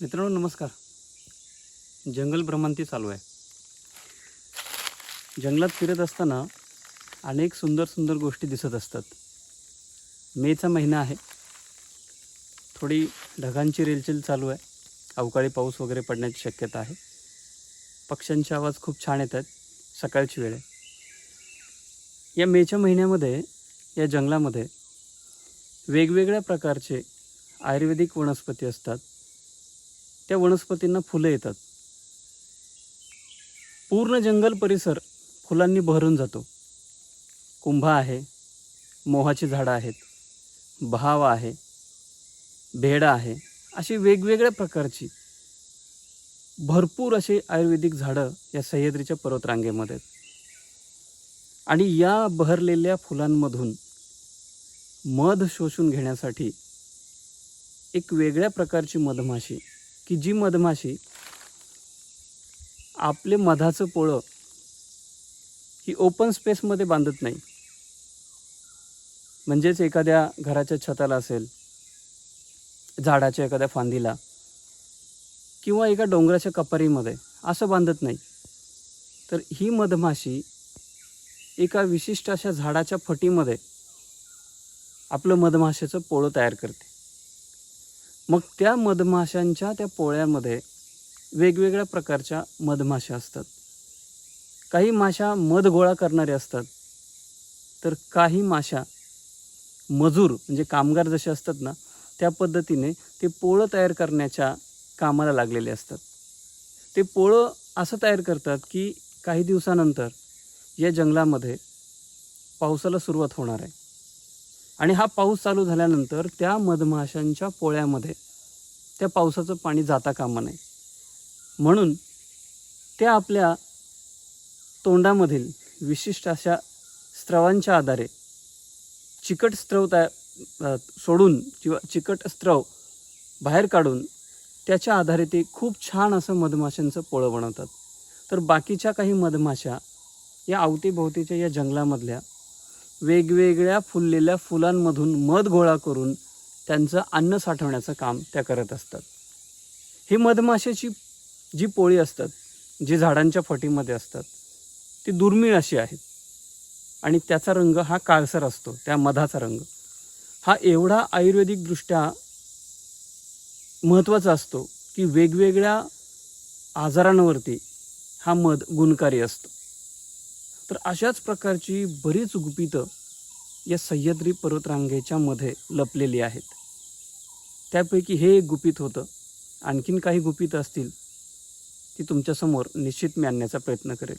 मित्रांनो नमस्कार. जंगल भ्रमंती चालू आहे. जंगलात फिरत असताना अनेक सुंदर सुंदर गोष्टी दिसत असतात. मेचा महिना आहे. थोडी ढगांची रेलचेल चालू आहे. अवकाळी पाऊस वगैरे पडण्याची शक्यता आहे. पक्ष्यांचे आवाज खूप छान येत आहेत. सकाळची वेळ आहे. या मेच्या महिन्यामध्ये या जंगलामध्ये वेगवेगळ्या प्रकारचे आयुर्वेदिक वनस्पती असतात. त्या वनस्पतींना फुलं येतात. पूर्ण जंगल परिसर फुलांनी बहरून जातो. कुंभा आहे मोहाची झाडं आहेत बहाव आहे भेडा आहे अशी वेगवेगळ्या प्रकारची भरपूर अशी आयुर्वेदिक झाडं या सह्याद्रीच्या पर्वतरांगेमध्ये आहेत. आणि या बहरलेल्या फुलांमधून मध शोषून घेण्यासाठी एक वेगळ्या प्रकारची मधमाशी की जी मधमाशी आपले मधाचं पोळं ही ओपन स्पेसमध्ये बांधत नाही. म्हणजेच एखाद्या घराच्या छताला असेल झाडाच्या एखाद्या फांदीला किंवा एका डोंगराच्या कपारीमध्ये असं बांधत नाही. तर ही मधमाशी एका विशिष्ट अशा झाडाच्या फटीमध्ये आपलं मधमाशाचं पोळं तयार करते. मग त्या मधमाशांच्या त्या पोळ्यामध्ये वेगवेगळ्या प्रकारच्या मधमाशा असतात. काही माशा मध गोळा करणारे असतात. तर काही माशा मजूर म्हणजे कामगार जसे असतात ना त्या पद्धतीने ते पोळं तयार करण्याच्या कामाला लागलेले असतात. ते पोळं असं तयार करतात की काही दिवसानंतर या जंगलामध्ये पावसाला सुरुवात होणार आहे. आणि हा पाऊस चालू झाल्यानंतर त्या मधमाशांच्या पोळ्यामध्ये त्या पावसाचं पाणी जाता कामा नये. म्हणून त्या आपल्या तोंडामधील विशिष्ट अशा स्त्रवांच्या आधारे चिकट स्त्रव तया सोडून किंवा चिकट स्त्रव बाहेर काढून त्याच्या आधारे ते खूप छान असं मधमाशांचं पोळं बनवतात. तर बाकीच्या काही मधमाशा या अवतीभोवतीच्या या जंगलामधल्या वेगवेगळ्या फुललेल्या फुलांमधून मध गोळा करून त्यांचं अन्न साठवण्याचं काम त्या करत असतात. ही मधमाशाची जी पोळी असतात जी झाडांच्या फटीमध्ये असतात ती दुर्मिळ अशी आहेत. आणि त्याचा रंग हा काळसर असतो त्या मधाचा रंग. हा एवढा आयुर्वेदिकदृष्ट्या महत्त्वाचा असतो की वेगवेगळ्या आजारांवरती हा मध गुणकारी असतो. तर अशाच प्रकारची बरीच गुपितं या सह्याद्री पर्वतरांगेच्या मध्ये लपलेली आहेत. त्यापैकी हे एक गुपित होतं. आणखीन काही गुपितं असतील ती तुमच्यासमोर निश्चित मी आणण्याचा प्रयत्न करेल.